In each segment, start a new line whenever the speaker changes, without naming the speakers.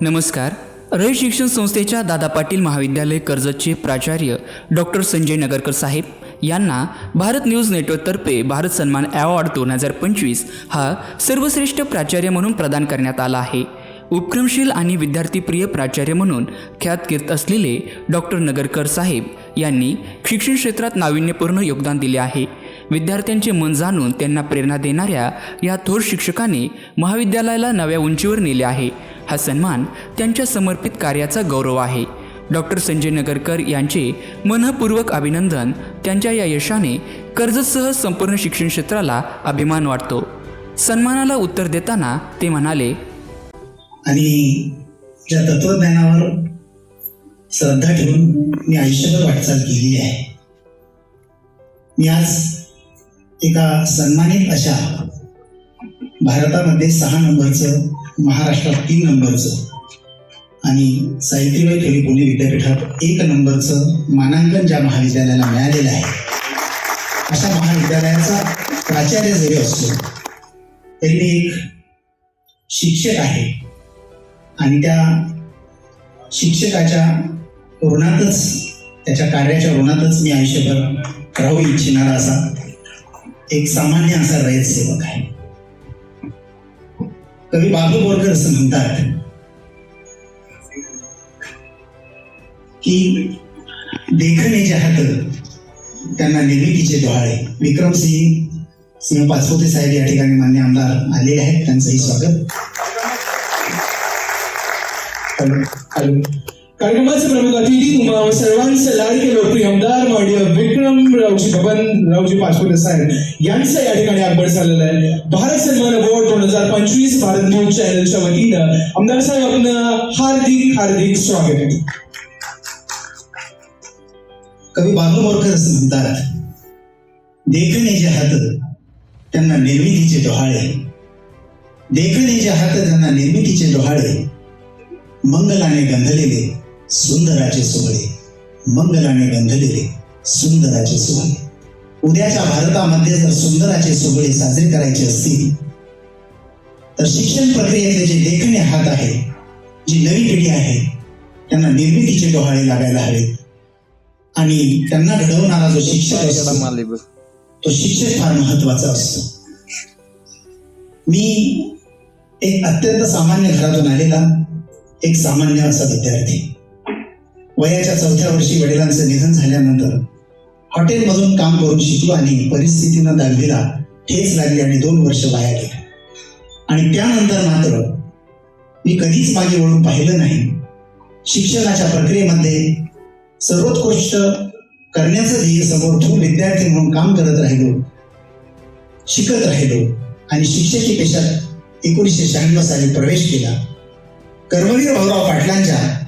नमस्कार. रय शिक्षण संस्थेच्या दादा पाटील महाविद्यालय कर्जतचे प्राचार्य डॉक्टर संजय नगरकर साहेब यांना भारत न्यूज नेटवर्कतर्फे भारत सन्मान अवॉर्ड दोन हजार पंचवीस हा सर्वश्रेष्ठ प्राचार्य म्हणून प्रदान करण्यात आला आहे. उपक्रमशील आणि विद्यार्थीप्रिय प्राचार्य म्हणून ख्यात कीर्त असलेले डॉक्टर नगरकर साहेब यांनी शिक्षण क्षेत्रात नाविन्यपूर्ण योगदान दिले आहे. विद्यार्थ्यांचे मन जाणून त्यांना प्रेरणा देणाऱ्या या थोर शिक्षकाने महाविद्यालयाला नव्या उंचीवर नेले आहे. हा सन्मान त्यांच्या समर्पित कार्याचा गौरव आहे. डॉक्टर संजय नगरकर यांचे मनपूर्वक अभिनंदन त्यांच्या या यशाने कर्जतसह संपूर्ण शिक्षण क्षेत्राला अभिमान वाटतो. सन्मानाला उत्तर देताना ते म्हणाले
आणि ज्या तत्वज्ञानावर श्रद्धा ठेवून मी आयुष्यभर वाटचाल केली आहे. मी आज एका सन्मानित अशा भारतामध्ये सहा नंबरचं महाराष्ट्रात तीन नंबरचं. आणि सावित्रीबाई फुले पुणे विद्यापीठात एक नंबरचं मानांकन ज्या महाविद्यालयाला मिळालेलं आहे. अशा महाविद्यालयाचा प्राचार्य जरी असतो तरी एक शिक्षक आहे. आणि त्या शिक्षकाच्या ऋणातच त्याच्या कार्याच्या ऋणातच मी आयुष्यभर राहू इच्छिणारा असा एक सामान्य असा रयत सेवक आहे. कवी बाबू बोरकर असं म्हणतात. की देखणे जे हात त्यांना निर्मितीचे डोहाळे. विक्रमसिंह सिंह पाचपोते साहेब या ठिकाणी मान्य आमदार आलेले आहेत. त्यांचंही स्वागत.
कार्यक्रमाचे प्रमुख अतिथी तुम्हा सर्वांचे लाडके लोकप्रिय आमदार माननीय विक्रम रावजी बबन रावजी पाचपुते साहेब यांचं या ठिकाणी आगमन झालेलं आहे. भारत सन्मान अवॉर्ड दोन हजार पंचवीस भारत न्यूज चॅनलच्या वतीनं. आमदार साहेब आपलं हार्दिक हार्दिक स्वागत.
कवी बाबा बोरकर असं म्हणतात देखणे जे हात त्यांना निर्मितीचे डोहाळे. देखणे जे हात त्यांना निर्मितीचे डोहाळे. मंगलाने गंधलेले सुंदराचे सोहळे मंगलाने गंधलेले सुंदराचे सोहळे. उद्याच्या भारतामध्ये जर सुंदराचे सोहळे साजरे करायचे असतील तर शिक्षण प्रक्रियेतले जे देखणे हात आहे जी नवी पिढी आहे त्यांना निर्मितीचे डोहाळे लागायला हवेत. आणि त्यांना घडवणारा जो शिक्षक असतो तो शिक्षक फार महत्त्वाचा असतो. मी एक अत्यंत सामान्य घरातून आलेला एक सामान्य असा विद्यार्थी. वयाच्या चौथ्या वर्षी वडिलांचं निधन झाल्यानंतर हॉटेलमधून काम करून शिकलो आणि परिस्थितीनं दहावीला ठेच लागली आणि दोन वर्ष वाया गेले. आणि त्यानंतर मात्र मी कधीच मागे वळून पाहिलं नाही. शिक्षणाच्या प्रक्रियेमध्ये सर्वोत्कृष्ट करण्याचं ध्येय समोर ठेवून विद्यार्थी म्हणून काम करत राहिलो शिकत राहिलो आणि शिक्षकी पेशात एकोणीसशे शहाण्णव साली प्रवेश केला. कर्मवीर भाऊराव पाटलांच्या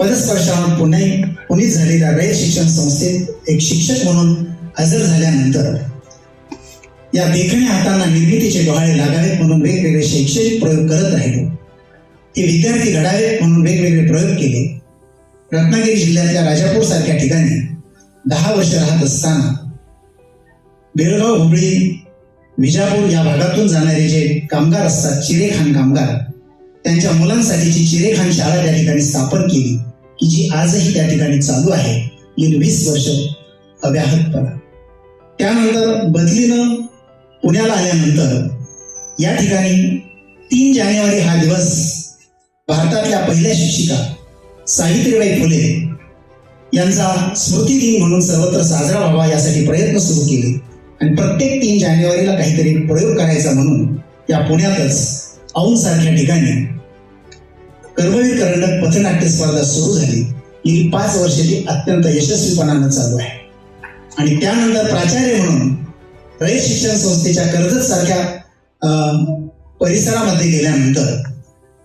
पदस्पर्शावर पुणे पुणे झालेल्या रयत शिक्षण संस्थेत एक शिक्षक म्हणून हजर झाल्यानंतर या देखण्या हातांना निर्मितीचे डोहाळे लागावेत म्हणून वेगवेगळे शैक्षणिक प्रयोग करत राहिलो ते विद्यार्थी घडावेत म्हणून वेगवेगळे प्रयोग केले. रत्नागिरी जिल्ह्यातल्या राजापूर सारख्या ठिकाणी दहा वर्ष राहत असताना बेळगाव हुबळी विजापूर या भागातून जाणारे जे कामगार असतात चिरेखान कामगार त्यांच्या मुलांसाठीची चिरेखान शाळा त्या ठिकाणी स्थापन केली. की जी आजही त्या ठिकाणी चालू आहे गेली वीस वर्ष अव्याहतपणा. त्यानंतर बदलीनं पुण्याला आल्यानंतर या ठिकाणी तीन जानेवारी हा दिवस भारतातल्या पहिल्या शिक्षिका सावित्रीबाई फुले यांचा स्मृती दिन म्हणून सर्वत्र साजरा व्हावा यासाठी प्रयत्न सुरू केले. आणि प्रत्येक तीन जानेवारीला काहीतरी प्रयोग करायचा म्हणून या पुण्यातच औंसारख्या ठिकाणी कर्मवीर करंडक पथनाट्य स्पर्धा सुरू झाली. ही पाच वर्षाची अत्यंत यशस्वीपणानं चालू आहे. आणि त्यानंतर प्राचार्य म्हणून रयत शिक्षण संस्थेच्या कर्जत सारख्या परिसरामध्ये गेल्यानंतर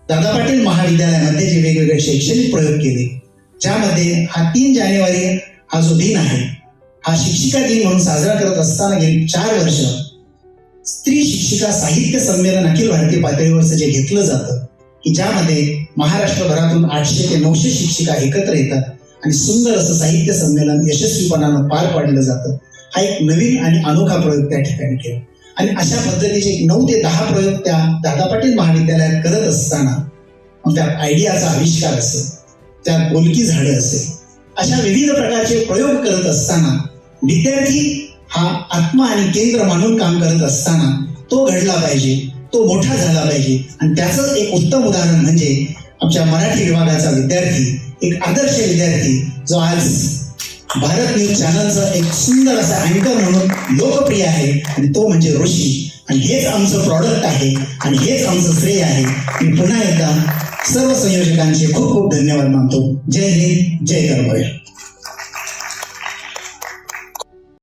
दादा पाटील महाविद्यालयामध्ये जे वेगवेगळे शैक्षणिक प्रयोग केले ज्यामध्ये हा तीन जानेवारी हा जो दिन आहे हा शिक्षिका दिन म्हणून साजरा करत असताना गेली चार वर्ष स्त्री शिक्षिका साहित्य संमेलन अखिल भारतीय पातळीवरचं जे घेतलं जातं की ज्यामध्ये महाराष्ट्रभरातून आठशे ते नऊशे शिक्षिका एकत्र येतात आणि सुंदर असं साहित्य संमेलन यशस्वीपणानं पार पाडलं जातं. हा एक नवीन आणि अनोखा प्रयोग त्या ठिकाणी केला. आणि अशा पद्धतीचे नऊ ते दहा प्रयोग त्या दादा पाटील महाविद्यालयात करत असताना मग त्यात आयडियाचा आविष्कार असेल त्यात बोलकी झाडं असेल अशा विविध प्रकारचे प्रयोग करत असताना विद्यार्थी हा आत्मा आणि केंद्र मानून काम करत असताना तो घडला पाहिजे. तो मोठा झाला पाहिजे. आणि त्याचंच एक उत्तम उदाहरण म्हणजे आमच्या मराठी विभागाचा विद्यार्थी एक आदर्श विद्यार्थी जो आज भारत न्यूज चॅनलचा एक सुंदर असा अँकर म्हणून लोकप्रिय आहे. आणि तो म्हणजे ऋषी. आणि हेच आमचं प्रॉडक्ट आहे. आणि हेच आमचं श्रेय आहे. मी पुन्हा एकदा सर्व संयोजकांचे खूप खूप धन्यवाद मानतो. जय हिंद जय कर्मवीर